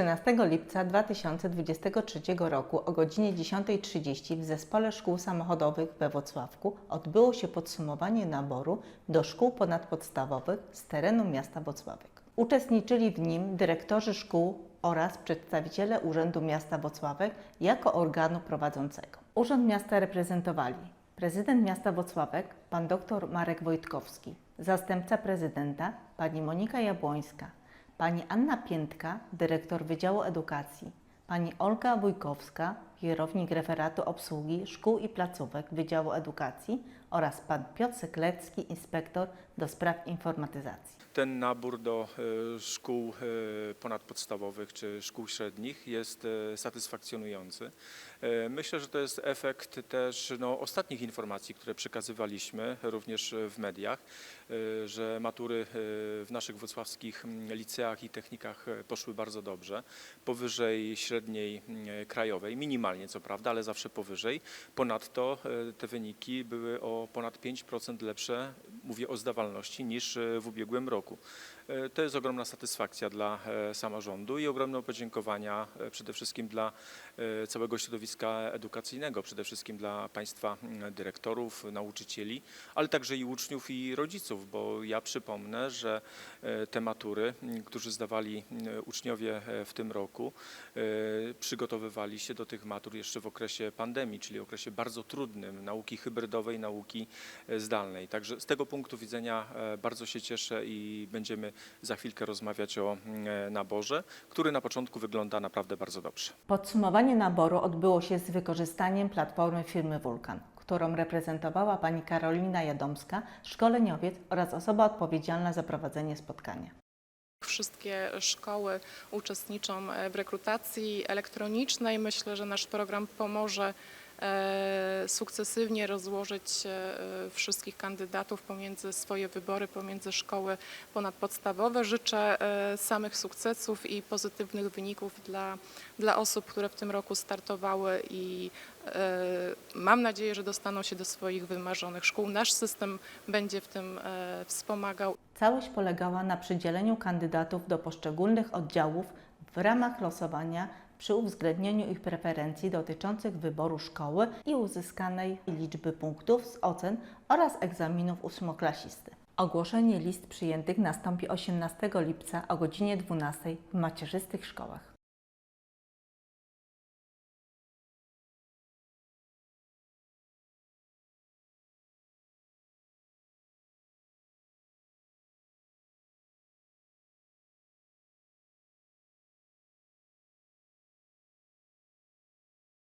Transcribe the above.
13 lipca 2023 roku o godzinie 10.30 w Zespole Szkół Samochodowych we Włocławku odbyło się podsumowanie naboru do szkół ponadpodstawowych z terenu miasta Włocławek. Uczestniczyli w nim dyrektorzy szkół oraz przedstawiciele Urzędu Miasta Włocławek jako organu prowadzącego. Urząd Miasta reprezentowali prezydent miasta Włocławek, pan dr Marek Wojtkowski, zastępca prezydenta, pani Monika Jabłońska, pani Anna Piętka, dyrektor Wydziału Edukacji, pani Olga Wójkowska, kierownik referatu obsługi szkół i placówek Wydziału Edukacji oraz pan Piotr Seklecki, inspektor do spraw informatyzacji. Ten nabór do e, szkół e, ponadpodstawowych czy szkół średnich jest e, satysfakcjonujący. Myślę, że to jest efekt też no, ostatnich informacji, które przekazywaliśmy również w mediach, że matury w naszych wrocławskich liceach i technikach poszły bardzo dobrze, powyżej średniej krajowej, minimalnie co prawda, ale zawsze powyżej. Ponadto e, te wyniki były o ponad 5% lepsze, mówię o zdawalności, niż e, w ubiegłym roku. E, To jest ogromna satysfakcja dla e, samorządu i ogromne podziękowania e, przede wszystkim dla całego środowiska edukacyjnego, przede wszystkim dla Państwa mm, dyrektorów, nauczycieli, ale także i uczniów i rodziców, bo ja przypomnę, że te matury, m, którzy zdawali m, uczniowie w tym roku, przygotowywali się do tych matur jeszcze w okresie pandemii, czyli okresie bardzo trudnym nauki hybrydowej, nauki zdalnej. Także z tego punktu widzenia bardzo się cieszę i będziemy za chwilkę rozmawiać o mm, e, naborze, który na początku wygląda naprawdę bardzo dobrze. Podsumowanie naboru odbyło się z wykorzystaniem platformy firmy Vulkan, którą reprezentowała pani Karolina Jadomska, szkoleniowiec oraz osoba odpowiedzialna za prowadzenie spotkania. Wszystkie szkoły uczestniczą w rekrutacji elektronicznej. Myślę, że nasz program pomoże sukcesywnie rozłożyć e, wszystkich kandydatów pomiędzy swoje wybory, pomiędzy szkoły ponadpodstawowe. Życzę e, samych sukcesów i pozytywnych wyników dla, dla osób, które w tym roku startowały i e, mam nadzieję, że dostaną się do swoich wymarzonych szkół. Nasz system będzie w tym e, wspomagał. Całość polegała na przydzieleniu kandydatów do poszczególnych oddziałów w ramach losowania przy uwzględnieniu ich preferencji dotyczących wyboru szkoły i uzyskanej liczby punktów z ocen oraz egzaminów ósmoklasisty. Ogłoszenie list przyjętych nastąpi 18 lipca o godzinie 12 w macierzystych szkołach.